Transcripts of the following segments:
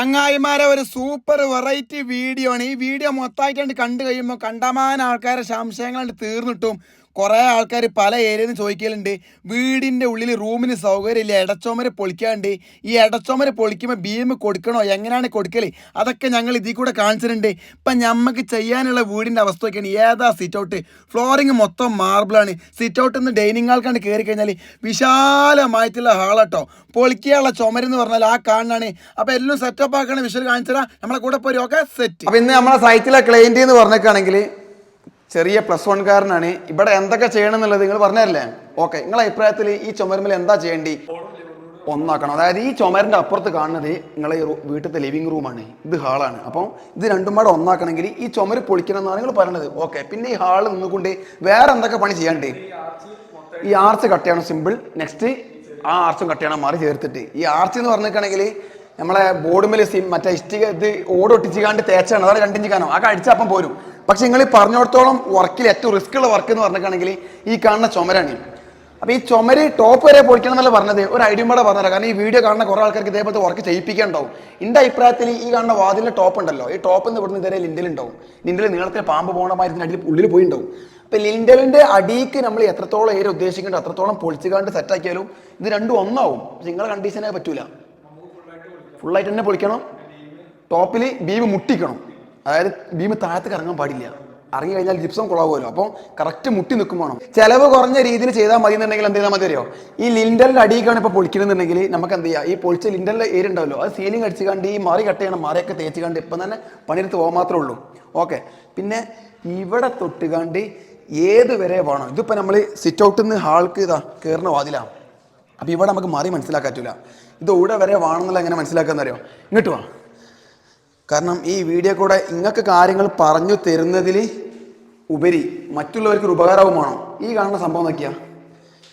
ചങ്ങായിമാരെ ഒരു super variety video ആണ്. ഈ വീഡിയോ മൊത്തമായിട്ട് കണ്ടു കഴിയുമ്പോൾ കണ്ടമാന ആൾക്കാരെ സംശയങ്ങൾ തീർന്നിട്ടും. കുറേ ആൾക്കാർ പല ഏരിയയിൽ നിന്ന് ചോദിക്കലുണ്ട് വീടിന്റെ ഉള്ളിൽ റൂമിന് സൗകര്യമില്ല ഇടച്ചോമര് പൊളിക്കാണ്ട് ഈ ഇടച്ചോമര് പൊളിക്കുമ്പോൾ ഭീം കൊടുക്കണോ എങ്ങനെയാണ് കൊടുക്കൽ അതൊക്കെ ഞങ്ങൾ ഇതിൽ കൂടെ കാണിച്ചിട്ടുണ്ട്. ഇപ്പം ഞമ്മക്ക് ചെയ്യാനുള്ള വീടിന്റെ അവസ്ഥ ഒക്കെയാണ് ഏതാ സിറ്റ് ഔട്ട് ഫ്ലോറിങ് മൊത്തം മാർബിളാണ് സിറ്റ് ഔട്ട് നിന്ന് ഡൈനിങ് ആൾക്കാണ്ട് കയറി കഴിഞ്ഞാൽ വിശാലമായിട്ടുള്ള ഹാളാട്ടോ പൊളിക്കാനുള്ള ചുമരെന്ന് പറഞ്ഞാൽ ആ കാണാണ്. അപ്പോൾ എല്ലാം സെറ്റപ്പ് ആക്കണ വിഷ്വൽ കാണിച്ചാൽ നമ്മളെ കൂടെ പോരും ഒക്കെ സെറ്റ് അപ്പം ഇന്ന് നമ്മളെ സൈറ്റിലെ ക്ലൈന്റ് എന്ന് പറഞ്ഞേക്കാണെങ്കിൽ ചെറിയ പ്ലസ് വൺകാരനാണ് ഇവിടെ എന്തൊക്കെ ചെയ്യണം എന്നുള്ളത് നിങ്ങൾ പറഞ്ഞല്ലേ ഓക്കെ നിങ്ങളെ അഭിപ്രായത്തിൽ ഈ ചുമരുമ്പിൽ എന്താ ചെയ്യേണ്ടി? ഒന്നാക്കണം. അതായത് ഈ ചുമരിന്റെ അപ്പുറത്ത് കാണുന്നത് നിങ്ങളെ വീട്ടിലത്തെ ലിവിംഗ് റൂമാണ് ഇത് ഹാളാണ് അപ്പം ഇത് രണ്ടും പാടെ ഒന്നാക്കണമെങ്കിൽ ഈ ചുമര് പൊളിക്കണം എന്നാണ് നിങ്ങൾ പറയണത് ഓക്കെ പിന്നെ ഈ ഹാൾ നിന്നുകൊണ്ട് വേറെ എന്തൊക്കെ പണി ചെയ്യാണ്ട്? ഈ ആർച്ച് കട്ട് ചെയ്യണം സിമ്പിൾ നെക്സ്റ്റ് ആ ആർച്ചും കട്ട് ചെയ്യണം മാറി ചേർത്തിട്ട്. ഈ ആർച്ച് എന്ന് പറഞ്ഞിരിക്കണമെങ്കിൽ നമ്മളെ ബോർഡുമേൽ സിം മറ്റേ ഇഷ്ടിക ഇത് ഓട് കാണ്ട് തേച്ചാണ്. അതാണ് രണ്ടിഞ്ച് കാനം. ആ കഴിച്ചപ്പം പോരും. പക്ഷെ നിങ്ങൾ ഈ പറഞ്ഞിടത്തോളം വർക്കിൽ ഏറ്റവും റിസ്ക് ഉള്ള വർക്ക് എന്ന് പറഞ്ഞിട്ടാണെങ്കിൽ ഈ കാണുന്ന ചുമരാണ്. അപ്പൊ ഈ ചുമര് ടോപ്പ് വരെ പൊളിക്കണം എന്നല്ല പറഞ്ഞത്? ഒരു ഐഡിയ കൂടെ പറഞ്ഞുതരാം കാരണം ഈ വീഡിയോ കാണുന്ന കുറെ ആൾക്കാർക്ക് ഇതേപോലത്തെ വർക്ക് ചെയ്യിപ്പിക്കാണ്ടാവും. എന്റെ അഭിപ്രായത്തിൽ ഈ കാണുന്ന വാതിലിന്റെ ടോപ്പ് ഉണ്ടല്ലോ. ഈ ടോപ്പ് എന്ന് ഇവിടുന്ന് ഇതുവരെ ലിൻഡൽ ഉണ്ടാവും ലിൻഡൽ നീളത്തിൽ പാമ്പ് പോകണ മാതിരി അടിയിൽ ഉള്ളിൽ പോയി ഉണ്ടാവും അപ്പൊ ലിൻഡലിന്റെ അടിക്ക് നമ്മൾ എത്രത്തോളം ഏരിയ ഉദ്ദേശിക്കേണ്ട അത്രത്തോളം പൊളിച്ചുകാണ്ട് സെറ്റ് ആക്കിയാലും ഇത് രണ്ടും ഒന്നാവും. നിങ്ങളുടെ നിങ്ങളെ കണ്ടീഷനെ പറ്റൂല. ഫുള്ളായിട്ട് തന്നെ പൊളിക്കണം. ടോപ്പിൽ ബീവ് മുട്ടിക്കണം. അതായത് ബീം താഴത്തേക്ക് കറങ്ങാൻ പാടില്ല. ഇറങ്ങി കഴിഞ്ഞാൽ ജിപ്സം കുളാവുമല്ലോ. അപ്പോൾ കറക്റ്റ് മുട്ടി നിൽക്കും വേണം. ചിലവ് കുറഞ്ഞ രീതിയിൽ ചെയ്താൽ മതി എന്നുണ്ടെങ്കിൽ എന്ത് ചെയ്താൽ മതി അറിയോ ഈ ലിൻഡലിന്റെ അടിയിലാണ് ഇപ്പോൾ പൊളിക്കണമെന്നുണ്ടെങ്കിൽ നമുക്ക് എന്ത് ചെയ്യാം? ഈ പൊളിച്ച ലിൻഡലിന്റെ ഏരിയ ഉണ്ടാവല്ലോ അത് സീലിംഗ് അടിച്ച് കണ്ട് ഈ മറി കട്ട് ചെയ്യണം. മറിയൊക്കെ തേച്ച് കണ്ട് ഇപ്പം തന്നെ പണിയെടുത്ത് പോകാൻ മാത്രമേ ഉള്ളൂ. ഓക്കെ. പിന്നെ ഇവിടെ തൊട്ടുകാണ്ട് ഏത് വരെ വേണം? ഇതിപ്പോൾ നമ്മൾ സിറ്റ് ഔട്ടിൽ നിന്ന് ഹാൾക്ക് ഇതാ കയറുന്ന വാതിലാണ് അപ്പോൾ ഇവിടെ നമുക്ക് മാറി മനസ്സിലാക്കാൻ പറ്റില്ല ഇത് ഇവിടെ വരെ വേണമെന്നുള്ള എങ്ങനെ മനസ്സിലാക്കാന്നറിയോ? ഇങ്ങോട്ട് വാ. കാരണം ഈ വീഡിയോ കൂടെ ഇങ്ങക്ക് കാര്യങ്ങൾ പറഞ്ഞു തരുന്നതിൽ ഉപരി മറ്റുള്ളവർക്ക് ഒരു ഉപകാരവുമാണോ? ഈ കാണുന്ന സംഭവം നോക്കിയാ.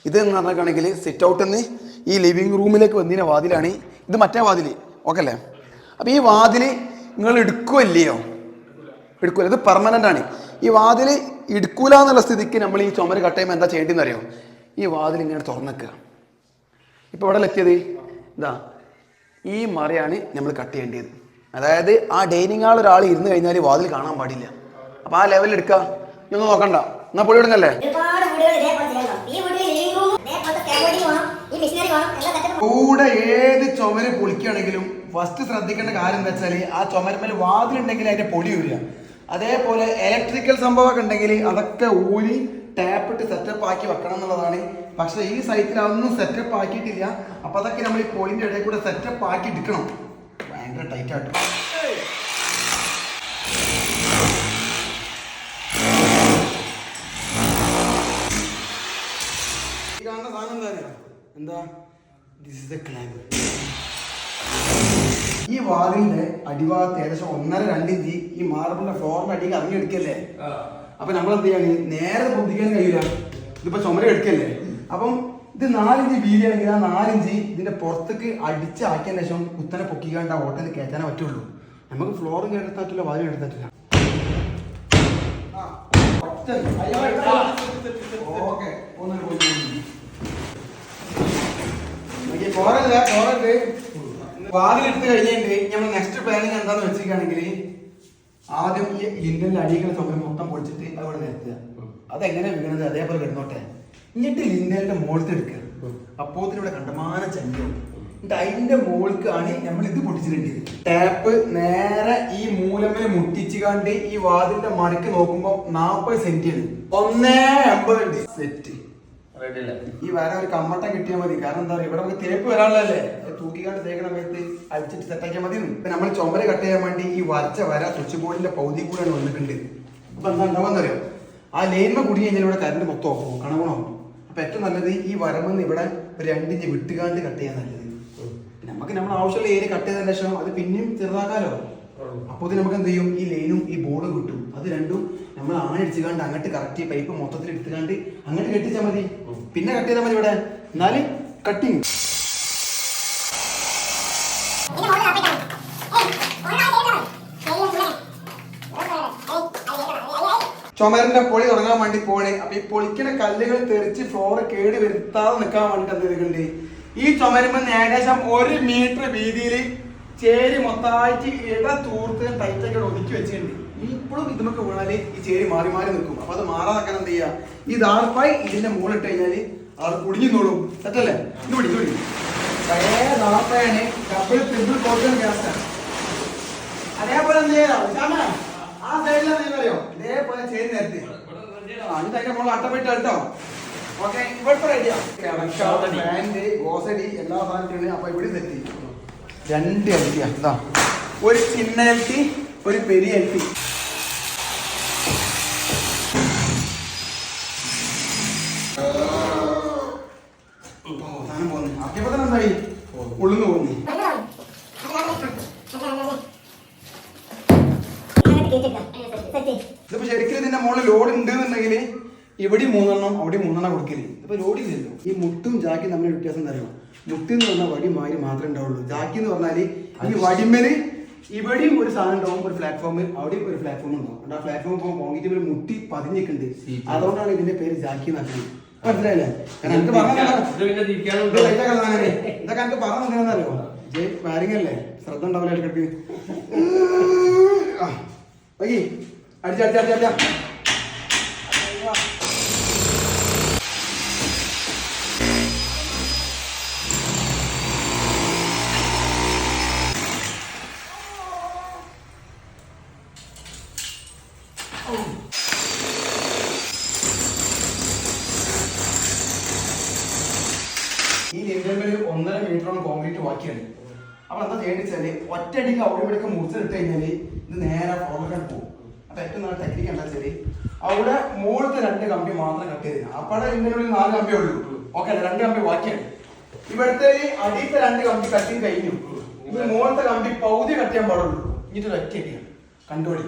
ഇത് എന്ന് പറഞ്ഞിട്ടാണെങ്കിൽ സിറ്റ് ഔട്ടിൽ നിന്ന് ഈ ലിവിങ് റൂമിലേക്ക് വന്നതിന് വാതിലാണ്. ഇത് മറ്റേ വാതിൽ ഓക്കെ അല്ലേ അപ്പോൾ ഈ വാതിൽ നിങ്ങൾ എടുക്കുമല്ലയോ എടുക്കൂല. ഇത് പെർമനന്റ് ആണ്. ഈ വാതിൽ എടുക്കൂല എന്നുള്ള സ്ഥിതിക്ക് നമ്മൾ ഈ ചുമര് കട്ട് ചെയ്യുമ്പോൾ എന്താ ചെയ്യേണ്ടതെന്ന് അറിയോ? ഈ വാതിൽ ഇങ്ങനെ തുറന്നേക്കുക ഇപ്പോൾ ഇവിടെ എത്തിയത്? ഇതാ. ഈ മറയാണ് നമ്മൾ കട്ട് ചെയ്യേണ്ടത്. അതായത് ആ ഡൈനിങ് ഹാൾ ഒരാൾ ഇരുന്ന് കഴിഞ്ഞാൽ വാതിൽ കാണാൻ പാടില്ല. അപ്പോൾ ആ ലെവലിൽ എടുക്കാം. നീ ഒന്ന് നോക്കണ്ട. എന്നാ പൊടി വിടുന്നല്ലേ? കൂടെ ഏത് ചുമര് പൊളിക്കുകയാണെങ്കിലും ഫസ്റ്റ് ശ്രദ്ധിക്കേണ്ട കാര്യം എന്താ വെച്ചാൽ ആ ചുമരുമേൽ വാതിലുണ്ടെങ്കിൽ അതിന്റെ പൊടി വരിക അതേപോലെ ഇലക്ട്രിക്കൽ സംഭവമൊക്കെ ഉണ്ടെങ്കിൽ അതൊക്കെ ഊരി ടാപ്പ് ഇട്ട് സെറ്റപ്പ് ആക്കി വെക്കണം എന്നുള്ളതാണ്. പക്ഷെ ഈ സൈറ്റിൽ അതൊന്നും സെറ്റപ്പ് ആക്കിയിട്ടില്ല. അപ്പൊ അതൊക്കെ നമ്മൾ ഈ പൊളിന്റെ ഇടയിൽ കൂടെ സെറ്റപ്പ് ആക്കി എടുക്കണം. ഭയങ്കര ടൈറ്റ് ആയിട്ട് ഈ കാണുന്ന സാധനം എന്താ? അറിയോ? എന്താ ദിസ് ഇസ് ദ ക്ലാമ്പ് ഈ വാതിലിന്റെ അടിഭാഗത്ത് ഏകദേശം ഒന്നര രണ്ട് ഇഞ്ച് ഈ മാർബിളിന്റെ ഫ്ലോറിന്റെ അടിയിൽ ഇറങ്ങിയെടുക്കല്ലേ അപ്പൊ നമ്മൾ എന്ത് ചെയ്യാണ്? നേരെ പൊന്തിക്കാൻ കഴിയില്ല. ഇതിപ്പോ ചുമര എടുക്കല്ലേ? അപ്പം ഇത് നാലിഞ്ച് വീതിയാണെങ്കിൽ ആ നാലിഞ്ച് ഇതിന്റെ പുറത്തേക്ക് അടിച്ച് ആക്കിയതിന് ശേഷം കുത്തനെ പൊക്കിക്കാണ്ട് ആ ഓട്ടയിൽ കയറ്റാനേ പറ്റുള്ളൂ. നമുക്ക് ഫ്ലോറും കയറ്റാൻ പറ്റില്ല പോരണ്ട്. വാതിലെടുത്ത് കഴിഞ്ഞിട്ട് നമ്മൾ നെക്സ്റ്റ് പ്ലാനിങ് എന്താന്ന് വെച്ചിരിക്കുകയാണെങ്കിൽ ആദ്യം ഈ ലിൻഡലിന്റെ അടിയിലുള്ള ചുമര് മൊത്തം പൊളിച്ചിട്ട് അവിടെ നിർത്തുക അതെങ്ങനെ വീണത് അതേപോലെ കിടന്നോട്ടെ എന്നിട്ട് ലിൻഡലിന്റെ മുകളിൽ എടുക്കുക അപ്പോത്തിന് ഇവിടെ കണ്ടമാന ചന്ദ്രം എന്നിട്ട് അതിന്റെ മുകൾക്കാണ് നമ്മൾ ഇത് പൊട്ടിച്ചിട്ടുണ്ട് ടാപ്പ് നേരെ ഈ മൂലമേ മുട്ടിച്ച് കണ്ട് ഈ വാതിന്റെ മടക്ക് നോക്കുമ്പോ നാപ്പത് സെന്റ് ആണ്. ഒന്നേ അമ്പത് സെറ്റ്. ഈ വര ഒരു കമ്മട്ടം കിട്ടിയാൽ മതി. കാരണം എന്താ പറയുക ഇവിടെ നമുക്ക് തേപ്പ് വരാനുള്ളതല്ലേ? തൂക്കിക്കാണ്ട് തേക്കണ സമയത്ത് അടിച്ചിട്ട് സെറ്റാക്കിയാൽ മതി ഇപ്പൊ നമ്മൾ ചുമര കട്ട് ചെയ്യാൻ വേണ്ടി ഈ വരച്ച വര സ്വിച്ച് ബോർഡിന്റെ പൗതി കൂടെയാണ് വന്നിട്ടുണ്ട്. അപ്പൊ എന്താ ഉണ്ടാവാന്ന് അറിയോ? ആ ലൈനിൽ കുടി കഴിഞ്ഞാൽ ഇവിടെ കറണ്ട് മൊത്തം ഓഫ് കണവണോ അപ്പൊ ഏറ്റവും നല്ലത് ഈ വരമെന്ന് ഇവിടെ ഒരു രണ്ടിഞ്ച് വിട്ടുകാണ്ട് കട്ട് ചെയ്യാൻ നല്ലത്. നമുക്ക് നമ്മൾ ആവശ്യമുള്ള ഏരിയ കട്ട് ചെയ്തതിന് ശേഷം അത് പിന്നെയും ചെറുതാക്കാലോ. അപ്പോൾ നമുക്ക് എന്ത് ചെയ്യും? ഈ ലൈനും ഈ ബോർഡും കിട്ടും. അത് രണ്ടും നമ്മൾ ആണിടിച്ചുകാണ്ട് അങ്ങോട്ട് കറക്റ്റ് പൈപ്പ് മൊത്തത്തിൽ എടുത്തുകാണ്ട് അങ്ങോട്ട് കെട്ടിച്ചാൽ മതി. പിന്നെ കട്ട് ചെയ്താൽ മതി ഇവിടെ. എന്നാൽ കട്ടിങ് ഇതിന്റെ മുകളിൽ ആപ്പിട്ടാണ് ഏയ് ഒരെണ്ണം ചെയ്യണം ചുമരിന്റെ പൊളി തുടങ്ങാൻ വേണ്ടി പോണേ അപ്പൊ ഈ പൊളിക്കണ കല്ലുകൾ തെറിച്ച് ഫ്ലോർ കേട് വരുത്താതെ നിൽക്കാൻ വേണ്ടി ഈ ചുമരുമ്പോ ഏകദേശം ഒരു മീറ്റർ വീതിയിൽ ചേരി മൊത്തമായിട്ട് ഇട തൂർത്ത് ടൈറ്റൊക്കെ ഒതുക്കി വെച്ചിട്ടുണ്ട്. ഇപ്പോഴും ഇതുമൊക്കെ വീണാൽ ഈ ചേരി മാറി മാറി നിൽക്കും. അപ്പൊ അത് മാറാതാക്കാൻ എന്ത് ചെയ്യാ? ഈ ദാർപ്പായി ഇതിന്റെ മുകളിട്ട് കഴിഞ്ഞാൽ അത് കുടുങ്ങിന്നോളും സെറ്റല്ലേ ഇത് പിടി ഇത് പിടി. പഴയ ദാർപ്പായാണ് ഡബിൾ ട്രിപ്പിൾ കോട്ടൺ ഗ്യാസാണ് അതേപോലെ എന്ത് ചെയ്യാം? ആ സൈഡിൽ അറിയോ ഇതേപോലെ ചേരി നിർത്തി. അതിന്റെ മുകളിൽ അട്ടപ്പെട്ട് കേട്ടോ ഓക്കെ ഇവിടുത്തെ റെഡിയാ പാന്റ് ഗോസടി എല്ലാ സാധനത്തിനും അപ്പൊ ഇവിടെ നിർത്തി രണ്ട് എൽറ്റിയാ ഇതാ. ഒരു ചിന്ന എൽറ്റി ഒരു പെരിയ എൽറ്റി ജാക്കും തമ്മിൽ വ്യത്യാസം എന്താ മുട്ടി എന്ന് പറഞ്ഞാൽ വടി മാതിരി മാത്രമേ ഉണ്ടാവുള്ളൂ. ജാക്കി എന്ന് പറഞ്ഞാൽ ഈ വടിമേൽ ഇവിടെയും ഒരു സാധനം ഉണ്ടാവും ഒരു പ്ലാറ്റ്ഫോം അവിടെയും ഒരു പ്ലാറ്റ്ഫോം ഉണ്ടാവും. അവിടെ ആ പ്ലാറ്റ്ഫോം പോകുമ്പോൾ കോൺക്രീറ്റ് ഒരു മുട്ടി പതിഞ്ഞിട്ടുണ്ട്. അതുകൊണ്ടാണ് ഇതിന്റെ പേര് ജാക്കി എന്നാക്കുന്നത് മനസ്സിലായില്ലേ? എനിക്ക്. ഇതൊക്കെ എനിക്ക് ശ്രദ്ധ ഉണ്ടാവില്ല ഇടയ്ക്കിടയ്ക്ക്. ആ, വൈകി അടിച്ച അടിച്ച അടിച്ച അടിച്ച ഈ ലിൻഡർമേൽ ഒന്നര മീറ്ററോളം കോൺക്രീറ്റ് ബാക്കിയാണ്. അപ്പൊ എന്താ ചെയ്യേണ്ടത് വെച്ചാൽ ഒറ്റയടിക്ക് അവിടെ ഇവിടെയൊക്കെ മുറിച്ചിട്ട് കഴിഞ്ഞാൽ ഇത് നേരെ ഫോർവേഡ് പോകും. അപ്പൊ ഏറ്റവും നല്ല ടെക്നിക്ക് എന്താ വെച്ചാൽ അവിടെ മുകളിലത്തെ രണ്ട് കമ്പി മാത്രം കട്ട് ചെയ്തില്ല അപ്പോഴെ ലിൻഡറിനുള്ളിൽ നാല് കമ്പിയേ ഉള്ളൂ. ഓക്കെ രണ്ട് കമ്പി ബാക്കിയാണ്. ഇവിടുത്തെ അടിയത്തെ രണ്ട് കമ്പി കട്ടിങ് കഴിഞ്ഞു. ഇത് മുകളിലത്തെ കമ്പി പൗതി കട്ട് ചെയ്യാൻ പാടുള്ളൂ. ഇനിയിട്ട് ഒറ്റയടിയാണ്. കണ്ടുപിടി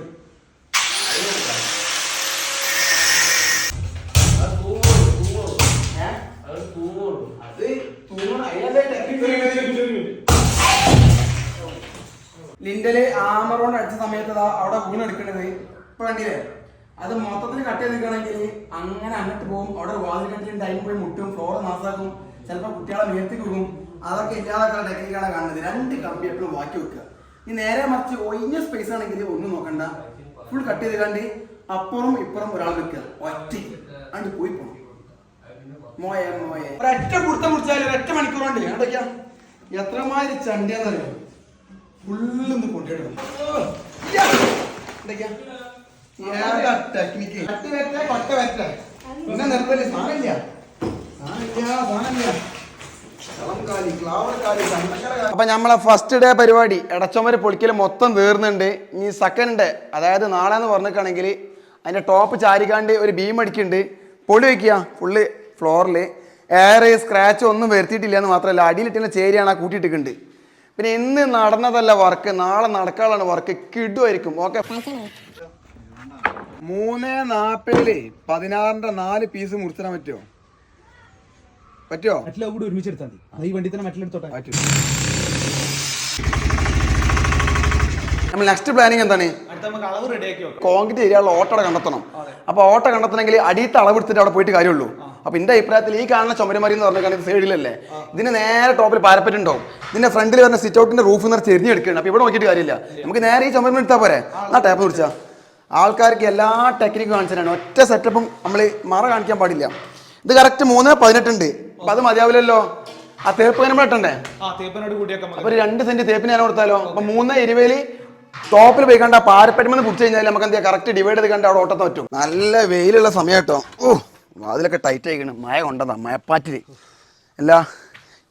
ലിൻഡൽ ആമറോണ്ട് അടിച്ച സമയത്ത് അവിടെ വീണെടുക്കണത് ഇപ്പൊ കണ്ടില്ലേ? അത് മൊത്തത്തിൽ കട്ട് ചെയ്ത് നിൽക്കണമെങ്കിൽ അങ്ങനെ അങ്ങോട്ട് പോകും. അവിടെ വാതിൽ ടൈം പോയി മുട്ടും ഫ്ലോർ നാസാക്കും. ചിലപ്പോൾ കുട്ടികളെ മേത്തേക്ക് പോകും അതൊക്കെ ഇല്ലാതാക്കാൻ ടെക്നിക്കാണ് കാണുന്നത്. രണ്ട് കമ്പി എപ്പോഴും വാക്കി വെക്കുക. ഈ നേരെ മറിച്ച് ഒഴിഞ്ഞ സ്പേസ് ആണെങ്കിൽ ഒന്നും നോക്കണ്ട. ഫുൾ കട്ട് ചെയ്ത് അപ്പുറം ഇപ്പുറം ഒരാൾ വെക്കുക. ഒറ്റ. അണ്ട് പോയി പോകണം മോയെ മോയെ. ഒരൊറ്റ കുടുത്തം മുറിച്ചാൽ ഒരൊറ്റ മണിക്കൂർ ഉണ്ട് എന്തൊക്കെയാ എത്രമാതിരി ചണ്ടിയാന്നറിയോ ഫുള്ളൊന്ന് കൊണ്ടിടണം എന്തൊക്കെയാ കട്ട് പിന്നെ നിർത്തൽ സാധനമില്ല. സാധനമില്ല സാധനമില്ല. അപ്പൊ നമ്മളെ ഫസ്റ്റ് ഡേ പരിപാടി എടച്ചൊമര് പൊളിക്കൽ മൊത്തം തീർന്നുണ്ട് ഇനി സെക്കൻഡ് ഡേ അതായത് നാളെ എന്ന് പറഞ്ഞിട്ടാണെങ്കിൽ അതിന്റെ ടോപ്പ് ചാരിക്കാണ്ട് ഒരു ബീം അടിക്കുന്നുണ്ട് പൊളി വയ്ക്കുക ഫുള്ള് ഫ്ലോറിൽ എയർ സ്ക്രാച്ച് ഒന്നും വരുത്തിയിട്ടില്ല എന്ന് മാത്രമല്ല അടിയിലിട്ടുള്ള ചേരിയാണ് ആ കൂട്ടിയിട്ടിട്ടുണ്ട് പിന്നെ ഇന്ന് നടന്നതല്ല വർക്ക് നാളെ നടക്കാനുള്ള വർക്ക് കിടുമായിരിക്കും ഓക്കെ മൂന്ന് നാപ്പേൽ പതിനാറിന്റെ നാല് പീസ് മുറിച്ചിടാൻ പറ്റുമോ? പറ്റുമോ മറ്റുള്ള കൂടി ഒരുമിച്ച് എടുത്താൽ മതി. അത് ഈ വണ്ടി തന്നെ മറ്റുള്ള പറ്റും നമ്മൾ നെക്സ്റ്റ് പ്ലാനിങ് എന്താണ്? കോൺക്രീറ്റ് ഏരിയയിലുള്ള ഓട്ടോ കണ്ടെത്തണം. അപ്പൊ ഓട്ടോ കണ്ടെത്തണമെങ്കിൽ അടിയത്തെ അളവ് എടുത്തിട്ട് അവിടെ പോയിട്ട് കാര്യമുള്ളൂ. അപ്പൊ എന്റെ അഭിപ്രായത്തിൽ ഈ കാണുന്ന ചുമരമരി എന്ന് പറഞ്ഞാൽ ഇത് സൈഡിലല്ലേ? ഇതിന് നേരെ ടോപ്പിൽ പാരപ്പറ്റ് ഉണ്ടാവും. ഇതിന്റെ ഫ്രണ്ടിൽ വരുന്ന സിറ്റ് ഔട്ടിന്റെ റൂഫ് നിന്ന് ചെരിഞ്ഞെടുക്കണം അപ്പൊ ഇവിടെ നോക്കിയിട്ട് കാര്യമില്ല. നമുക്ക് നേരെ ഈ ചുമരമരി എടുത്താൽ പോരെ? ആ. ടാപ്പ് കുറിച്ചാ? ആൾക്കാർക്ക് എല്ലാ ടെക്നിക്കും കാണിച്ചാണ് ഒറ്റ സെറ്റപ്പും നമ്മൾ മറ കാണിക്കാൻ പാടില്ല. ഇത് കറക്റ്റ് മൂന്ന് പതിനെട്ടുണ്ട് അപ്പൊ അത് മതിയാവില്ലല്ലോ. ആ തേപ്പ് നമ്മൾ ഇട്ടണ്ടേ അപ്പൊ രണ്ട് സെന്റ് തേപ്പിന് ഞാൻ കൊടുത്താലോ? അപ്പൊ മൂന്ന് എരിവേലി ടോപ്പിൽ പോയി കണ്ട പാരപ്പറ്റുമെന്ന് പിടിച്ചു കഴിഞ്ഞാൽ നമുക്ക് എന്താ കറക്റ്റ് ഡിവൈഡ് ചെയ്ത് കണ്ട അവിടെ ഓട്ടത്ത് പറ്റും നല്ല വെയിലുള്ള സമയം കേട്ടോ. ഓ അതിലൊക്കെ ടൈറ്റ് ആയിക്കണം. മഴ കൊണ്ടതാ മഴപ്പാറ്റിൽ. അല്ല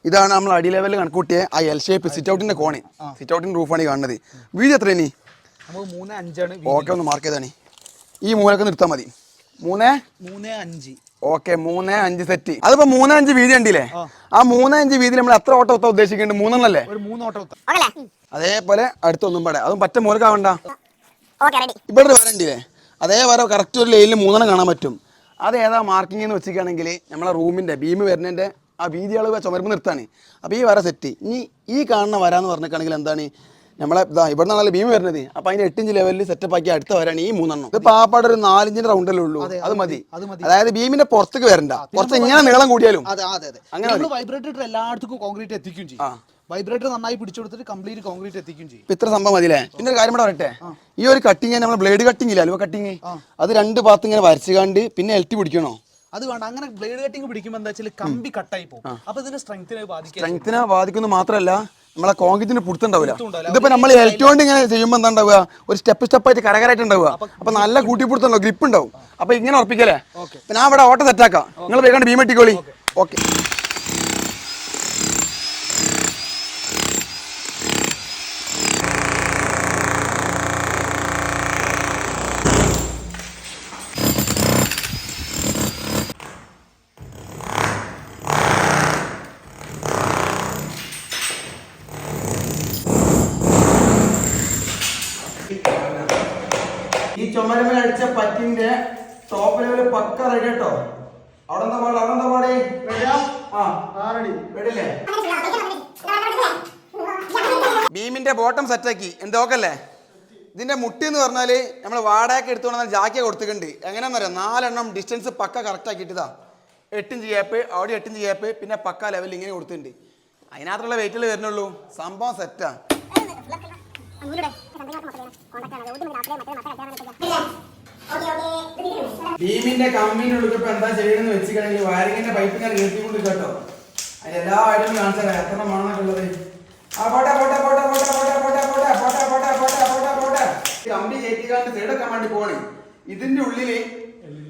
ഇതാണ് നമ്മൾ അടി ലെവലിൽ കണക്കൂട്ടിയ ആ എൽ ഷേപ്പ് സിറ്റ് ഔട്ടിന്റെ കോണി സിറ്റ് ഔട്ടിന്റെ റൂഫാണ് കാണുന്നത്. വീതി എത്ര ഇനി? ഓക്കെ ഒന്ന് മാർക്ക് ചെയ്താണ് ഈ മൂലൊക്കെ നിർത്താൽ മതി. മൂന്നേ? മൂന്ന് അഞ്ച്. ഓക്കെ മൂന്ന് അഞ്ച് സെറ്റ് അതിപ്പോ മൂന്ന് അഞ്ച് വീതി ഉണ്ടല്ലേ ആ. മൂന്ന് അഞ്ച് വീതി നമ്മൾ എത്ര ഓട്ടം ഒത്ത ഉദ്ദേശിക്കുന്നുണ്ട്? മൂന്നെണ്ണല്ലേ? ഒരു മൂന്ന് ഓട്ടോ അതേപോലെ അടുത്തൊന്നും പാടെ. അതും പറ്റ മൂലക്കാവണ്ട ഓക്കെ റെഡി ഇവിടെ ഒരു വര ഉണ്ടില്ലേ അതേ വര കറക്റ്റ് ഒരു ലൈനിൽ മൂന്നെണ്ണം കാണാൻ പറ്റും. അത് ഏതാ മാർക്കിംഗ് എന്ന് വെച്ചിരിക്കുകയാണെങ്കിൽ നമ്മളെ റൂമിന്റെ ഭീമ് വരുന്നതിന്റെ ആ വീതി അളവ് ചുമരുമ്പ് നിർത്താണ് അപ്പോൾ ഈ വര സെറ്റ് ഇനി ഈ കാണുന്ന വരാന്ന് പറഞ്ഞിട്ടാണെങ്കിൽ എന്താണ്? നമ്മളെ ഇതാ ഇവിടെ നിന്നാണല്ലോ ഭീമ വരുന്നത്. അപ്പൊ അതിന്റെ എട്ടിഞ്ച് ലെവലിൽ സെറ്റപ്പ് ആക്കി അടുത്ത വരാണ് ഈ മൂന്നെണ്ണം. ഇത് പാപ്പാട് ഒരു നാലിഞ്ചിന്റെ റൗണ്ടല്ലേ ഉള്ളൂ? അത് മതി. അതായത് ഭീമിന്റെ പുറത്തേക്ക് വരണ്ട. പുറത്ത് ഇങ്ങനെ നീളം കൂടിയാലും. അങ്ങനെ വൈബ്രേറ്റർ എല്ലായിടത്തും കോൺക്രീറ്റ് എത്തിക്കും ചെയ്യും. വൈബ്രേറ്റർ നന്നായി പിടിച്ചു കൊടുത്തിട്ട് കംപ്ലീറ്റ് കോൺക്രീറ്റ് എത്തിക്കും ചെയ്യും. ഇത്ര സംഭവം മതിയല്ലേ? പിന്നെ ഒരു കാര്യം കൂടെ പറയട്ടെ? ഈ ഒരു കട്ടിങ് നമ്മൾ ബ്ലേഡ് കട്ടിങ് ഇല്ല? അലുവ കട്ടിങ് അത് രണ്ട് ഭാഗത്ത് ഇങ്ങനെ വരച്ചു കണ്ട് പിന്നെ എൽറ്റി പിടിക്കണോ? അത് വേണ്ട. അങ്ങനെ ബ്ലേഡ് കട്ടിങ് പിടിക്കുമ്പോൾ എന്താ വെച്ചാൽ കമ്പി കട്ടായി പോകും. അപ്പൊ ഇതിന്റെ സ്ട്രെങ്ത്തിനെ ബാധിക്കും സ്ട്രെങ്ത്തിനെ ബാധിക്കുന്നു മാത്രമല്ല നമ്മളെ കോൺക്രീറ്റിന് പുടുത്തമുണ്ടാവില്ല. ഇതിപ്പോ നമ്മൾ എൽറ്റി ഇങ്ങനെ ചെയ്യുമ്പോൾ എന്താ ഉണ്ടാവുക? ഒരു സ്റ്റെപ്പ് സ്റ്റെപ്പ് ആയിട്ട് കരകരായിട്ട് ഉണ്ടാവുക. അപ്പൊ നല്ല കൂട്ടിപ്പിടുത്തുണ്ടോ ഗ്രിപ്പ് ഉണ്ടാവും. അപ്പൊ ഇങ്ങനെ ഉറപ്പിക്കല്ലേ? ഞാൻ ഇവിടെ ഓട്ടം സെറ്റാക്കാം നിങ്ങൾ വേഗം ഭീമട്ടിക്കോളി ഓക്കെ ഈ ചുമരമേൽ പറ്റിന്റെ ടോപ്പ് ലെവൽ പക്ക റെഡി കേട്ടോ അവിടെ എന്താ പാട്? അവിടെ എന്താ പാടി ആ ബീമിന്റെ ബോട്ടം സെറ്റാക്കി എന്തോക്കല്ലേ ഇതിന്റെ മുട്ടി എന്ന് പറഞ്ഞാൽ നമ്മൾ വാടകയ്ക്ക് എടുത്തുകൊണ്ട് ജാക്കിയ കൊടുത്തിട്ടുണ്ട്. എങ്ങനെയാണെന്നറിയാം നാലെണ്ണം ഡിസ്റ്റൻസ് പക്ക കറക്റ്റ് ആക്കിയിട്ടാ എട്ടിഞ്ച് ഗ്യാപ്പ് അവിടെ എട്ടിഞ്ച് ഗ്യാപ്പ് പിന്നെ പക്ക ലെവൽ ഇങ്ങനെ കൊടുത്തിട്ടുണ്ട്. അതിനകത്തുള്ള വെയിറ്റിൽ വരുന്നുള്ളൂ? സംഭവം സെറ്റാ ബീമിന്റെ കമ്പിന്റെ ഉടുക്കപ്പോ എന്താ ചെയ്യണമെന്ന് വെച്ചിട്ടുണ്ടെങ്കിൽ വയറിങ്ങിന്റെ പൈപ്പ് ഞാൻ കയറ്റിക്കൊണ്ട് കേട്ടോ അതിന് എല്ലാ ഐറ്റവും കാണിച്ചാൽ എത്ര ഉള്ളത് ആ പോട്ടെ പോട്ടെ പോട്ടെ പോട്ടെ പോട്ടെ പോട്ടെ പോട്ടെ പോട്ടെ പോട്ടെ പോട്ടെ പോട്ടെ പോട്ടെ കമ്പി കയറ്റിക്കാണ്ട് സൈഡൊക്കെ വേണ്ടി പോണേ ഇതിന്റെ ഉള്ളിൽ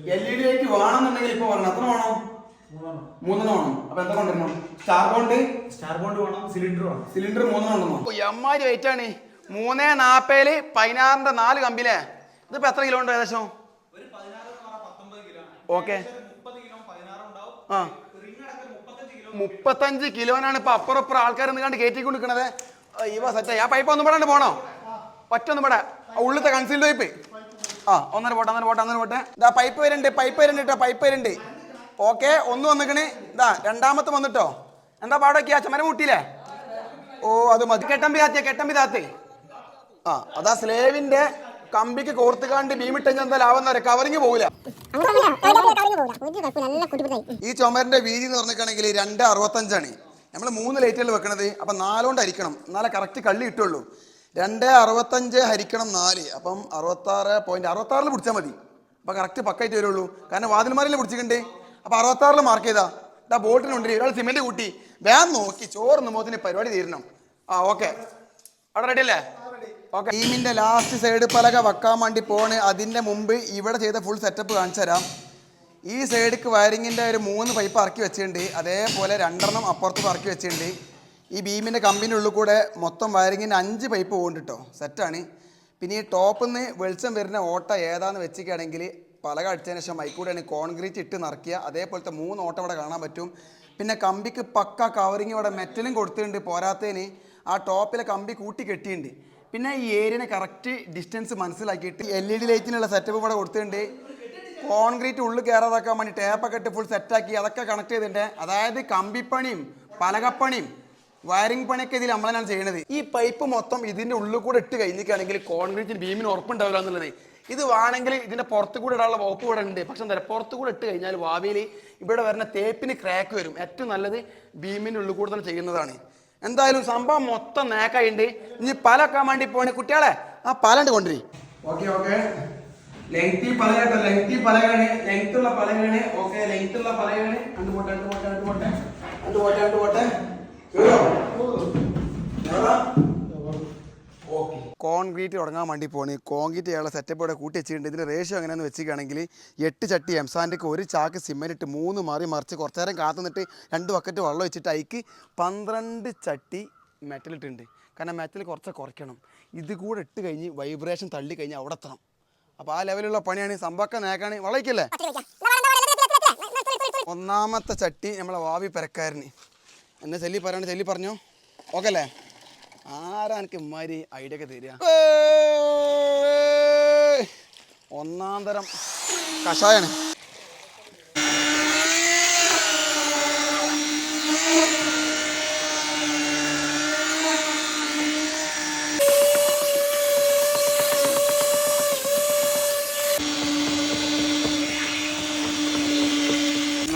എൽ ഇ ഡി ലൈറ്റ് വേണമെന്നുണ്ടെങ്കിൽ ഇപ്പൊ പറഞ്ഞു എത്ര വേണം മൂന്നെണ്ണം വേണം അപ്പൊ എന്താ കൊണ്ടുവരണം സ്റ്റാർ ബോണ്ട് സ്റ്റാർ ബോണ്ട് വേണം സിലിണ്ടർ വേണം സിലിണ്ടർ മൂന്നെണ്ണം ഉണ്ടെന്നോ എമ്മാരി വെയിറ്റ് ആണ് മൂന്നേ നാപ്പേൽ പതിനാറിന്റെ നാല് കമ്പിലെ ഇതിപ്പോ എത്ര കിലോ ഉണ്ട് ഏകദേശം? ഓക്കെ. ആ. മുപ്പത്തഞ്ച് കിലോനാണ് ഇപ്പൊ അപ്പുറം അപ്പുറം ആൾക്കാർ കണ്ട് കയറ്റി കൊടുക്കണത് ഇവ സെറ്റായി ആ പൈപ്പ് ഒന്നും പെടാണ്ട് പോണോ? പറ്റൊന്നും പെടാ ആ ഉള്ളിലത്തെ കൺസീൽഡ് പൈപ്പ് ആ ഒന്നര പോട്ടെ ഒന്നര പോട്ടെ ഒന്നര പോട്ടെ. ഇതാ പൈപ്പ് വരുന്നുണ്ട് പൈപ്പ് വരുന്നുണ്ട് കേട്ടോ പൈപ്പ് വരുന്നുണ്ട് ഓക്കെ ഒന്ന് വന്നിക്കണ്. ഇതാ രണ്ടാമത്തെ വന്നിട്ടോ? എന്താ പാടൊക്കെയാ ചമരം മുട്ടിയില്ലേ? ഓ അത് മതി. കെട്ടമ്പി താത്തേ കെട്ടമ്പി താത്തേ ആ അതാ സ്ലേവിന്റെ കമ്പിക്ക് കോർത്തുകാണ്ട് ഭീമിട്ടെങ്കിൽ എന്താ പറയാം കവറിങ് പോകില്ല ഈ ചുമരിന്റെ വീതി എന്ന് പറഞ്ഞിട്ടാണെങ്കിൽ രണ്ട് അറുപത്തഞ്ചാണ്. നമ്മൾ മൂന്ന് ലൈറ്റുകൾ വെക്കണത്. അപ്പം നാലുകൊണ്ട് ഹരിക്കണം എന്നാലേ കറക്റ്റ് കള്ളി കിട്ടുള്ളൂ. രണ്ട് അറുപത്തഞ്ച് ഹരിക്കണം നാല്. അപ്പം അറുപത്താറ് പോയിന്റ് അറുപത്താറിൽ പിടിച്ചാൽ മതി. അപ്പം കറക്റ്റ് പക്കായിട്ട് വരുള്ളൂ. കാരണം വാതിൽമാരിൽ പിടിച്ചിട്ടുണ്ട് അപ്പം അറുപത്താറിൽ മാർക്ക് ചെയ്താ. ഇതാ ബോട്ടിനുണ്ട് ഒരാൾ സിമെന്റ് കൂട്ടി. വേഗം നോക്കി. ചോറ് നമ്മത്തിന് പരിപാടി തീരണം. ആ ഓക്കെ അവിടെ റെഡി അല്ലേ? ഓക്കെ. ടീമിന്റെ ലാസ്റ്റ് സൈഡ് പലക വെക്കാൻ വേണ്ടി പോണ് അതിന്റെ മുമ്പ് ഇവിടെ ചെയ്ത ഫുൾ സെറ്റപ്പ് കാണിച്ചു തരാം. ഈ സൈഡിക്ക് വയറിങ്ങിന്റെ ഒരു മൂന്ന് പൈപ്പ് ഇറക്കി വെച്ചിട്ടുണ്ട്. അതേപോലെ രണ്ടെണ്ണം അപ്പുറത്ത് ഇറക്കി വെച്ചിട്ടുണ്ട്. ഈ ബീമിന്റെ കമ്പിന്റെ ഉള്ളിൽ കൂടെ മൊത്തം വയറിങ്ങിന്റെ അഞ്ച് പൈപ്പ് പോകുന്നുണ്ട് സെറ്റാണ് പിന്നെ ഈ ടോപ്പിൽ നിന്ന് വെളിച്ചം വരുന്ന ഓട്ട ഏതാണെന്ന് വെച്ചിരിക്കുകയാണെങ്കിൽ പലക അടിച്ചതിന് ശേഷം മൈക്കൂടെയാണ് കോൺക്രീറ്റ് ഇട്ട് നിറക്കുക അതേപോലത്തെ മൂന്ന് ഓട്ടം ഇവിടെ കാണാൻ പറ്റും. പിന്നെ കമ്പിക്ക് പക്ക കവറിങ് ഇവിടെ മെറ്റലും കൊടുത്തിട്ടുണ്ട് പോരാത്തതിന്. ആ ടോപ്പിലെ കമ്പി കൂട്ടി കെട്ടിയിട്ടുണ്ട്. പിന്നെ ഈ ഏരിയനെ കറക്റ്റ് ഡിസ്റ്റൻസ് മനസ്സിലാക്കിയിട്ട് എൽ ഇ ഡി ലൈറ്റിനുള്ള സെറ്റപ്പ് ഇവിടെ കൊടുത്തിട്ടുണ്ട്. കോൺക്രീറ്റ് ഉള്ളിൽ കയറാതാക്കാൻ വേണ്ടി ടേപ്പൊക്കെ ഇട്ട് ഫുൾ സെറ്റാക്കി അതൊക്കെ കണക്ട് ചെയ്തിട്ടുണ്ട്. അതായത് കമ്പിപ്പണിയും പലകപ്പണിയും വയറിംഗ് പണിയൊക്കെ ഇതിൽ നമ്മളാണ് ചെയ്യണത്. ഈ പൈപ്പ് മൊത്തം ഇതിന്റെ ഉള്ളിൽ കൂടെ ഇട്ട് കഴിഞ്ഞിട്ടാണെങ്കിൽ കോൺക്രീറ്റിന് ബീമിന് ഉറപ്പുണ്ടാവില്ല എന്നുള്ളത്. ഇത് വേണമെങ്കിൽ ഇതിന്റെ പുറത്ത് കൂടെ ഇടാനുള്ള വകുപ്പ് ഇവിടെ ഉണ്ട്. പക്ഷെ എന്താ പറയുക പുറത്ത് കൂടെ ഇട്ട് കഴിഞ്ഞാൽ ഭാവിയിൽ ഇവിടെ വരുന്ന തേപ്പിന് ക്രാക്ക് വരും. ഏറ്റവും നല്ലത് ബീമിന്റെ ഉള്ളിൽ കൂടെ തന്നെ ചെയ്യുന്നതാണ്. എന്തായാലും സംഭവം മൊത്തം നേക്കായിണ്ട്. ഇനി പലക്കാൻ വേണ്ടി പോണേ കുട്ടികളെ. ആ പാലണ്ട് കൊണ്ടുവരി. ഓക്കെ ഓക്കെ ലെങ്തി പലകട്ടോ ലെങ്തി പലകാണ് ലെങ്ത് ഉള്ള പലകാണ് ഓക്കെ ലെങ്ത് ഉള്ള പലകാണ് രണ്ട് പോട്ടെ രണ്ട് പോട്ടെ രണ്ട് പോട്ടെ. രണ്ട് പോട്ടെ രണ്ട് പോട്ടെ. കോൺക്രീറ്റ് തുടങ്ങാൻ വേണ്ടി പോണ്. കോൺക്രീറ്റ് ചെയ്യാനുള്ള സെറ്റപ്പ് ഇവിടെ കൂട്ടി വെച്ചിട്ടുണ്ട്. ഇതിന്റെ റേഷ്യോ എങ്ങനെയാണെന്ന് വെച്ചിരിക്കുകയാണെങ്കിൽ എട്ട് ചട്ടി എംസാൻഡിക്ക് ഒരു ചാക്ക് സിമെന്റ് ഇട്ട് മൂന്ന് മാറി മറിച്ച് കുറച്ച് നേരം കാത്തു നിന്നിട്ട് രണ്ട് ബക്കറ്റ് വെള്ളം വെച്ചിട്ട് അതിക്ക് പന്ത്രണ്ട് ചട്ടി മെറ്റലിട്ടുണ്ട് കാരണം മെറ്റൽ കുറച്ച് കുറയ്ക്കണം. ഇത് കൂടെ ഇട്ട് കഴിഞ്ഞ് വൈബ്രേഷൻ തള്ളി കഴിഞ്ഞ് അവിടെ എത്തണം. അപ്പോൾ ആ ലെവലുള്ള പണിയാണ്. സമ്പക്ക നേക്കാണ്. വളയ്ക്കല്ലേ? ഒന്നാമത്തെ ചട്ടി നമ്മളെ വാവി പെരക്കാരന്. എന്നെ ചെല്ലി പറയണ ചെല്ലി പറഞ്ഞോ? ഓക്കെ അല്ലേ ആരാ എനിക്ക് ഇമ്മാതിരി ഐഡിയ ഒക്കെ തരിക? ഒന്നാം തരം കഷായാണ്.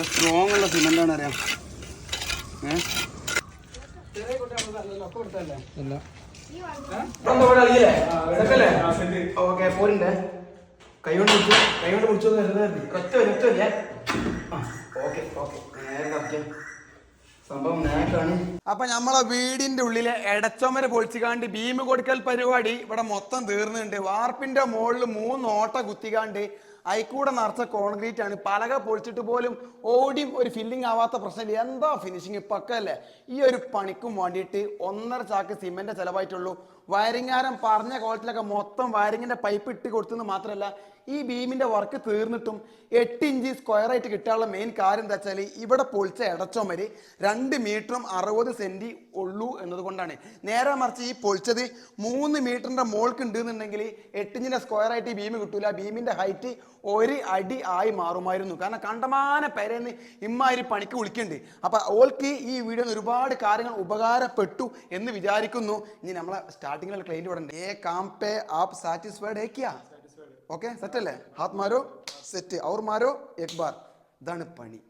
സ്ട്രോങ് ഉള്ള സിമെന്റാണ് അറിയാം അപ്പൊ നമ്മളെ വീടിന്റെ ഉള്ളിലെ എടച്ചൊമര പൊളിച്ചുകാണ്ട് ഭീമ കൊടുക്കൽ പരിപാടി ഇവിടെ മൊത്തം തീർന്നുണ്ട് വാർപ്പിന്റെ മുകളിൽ മൂന്ന് ഓട്ട കുത്തിക്കാണ്ട് അയക്കൂടെ നിറച്ച കോൺക്രീറ്റ് ആണ്. പലക പൊളിച്ചിട്ട് പോലും ഓടിയും ഒരു ഫില്ലിംഗ് ആവാത്ത പ്രശ്നമില്ല. എന്താ ഫിനിഷിങ് പക്കല്ലേ ഈ ഒരു പണിക്കും വേണ്ടിയിട്ട് ഒന്നര ചാക്ക് സിമെന്റ് ചെലവായിട്ടുള്ളൂ. വയറിങ്ങാരം പറഞ്ഞ കോളത്തിലൊക്കെ മൊത്തം വയറിങ്ങിന്റെ പൈപ്പ് ഇട്ട് കൊടുത്തെന്ന് മാത്രമല്ല ഈ ബീമിന്റെ വർക്ക് തീർന്നിട്ടും എട്ട് ഇഞ്ച് സ്ക്വയർ ആയിട്ട് കിട്ടാനുള്ള മെയിൻ കാര്യം എന്താ വെച്ചാൽ ഇവിടെ പൊളിച്ച ഇടച്ചോമര് രണ്ട് മീറ്ററും അറുപത് സെന്റി ഉള്ളൂ എന്നതുകൊണ്ടാണ്. നേരെ മറിച്ച് ഈ പൊളിച്ചത് മൂന്ന് മീറ്ററിന്റെ മോൾക്ക് ഉണ്ടെന്നുണ്ടെങ്കിൽ എട്ട് ഇഞ്ചിന്റെ സ്ക്വയർ ആയിട്ട് ഈ ബീം കിട്ടൂല. ബീമിന്റെ ഹൈറ്റ് ഒരു അടി ആയി മാറുമായിരുന്നു. കാരണം കണ്ടമാന പേരെന്ന് ഇമ്മാതിരി പണിക്ക് വിളിക്കുന്നുണ്ട്. അപ്പോൾ ഓൾക്ക് ഈ വീഡിയോയിൽ ഒരുപാട് കാര്യങ്ങൾ ഉപകാരപ്പെട്ടു എന്ന് വിചാരിക്കുന്നു. ഇനി നമ്മളെ സ്റ്റാർട്ടിങ്ങിലുള്ള ക്ലൈന്റ് ഇവിടെ ഏ ഏ കാംപേ ആപ്പ് സാറ്റിസ്ഫൈഡ് ഏക്കിയാ ഓക്കെ സെറ്റ് അല്ലേ? ഹാത്ത് സെറ്റ് ഔർമാരോ? എക്ബാർ. എക് ഇതാണ് പണി.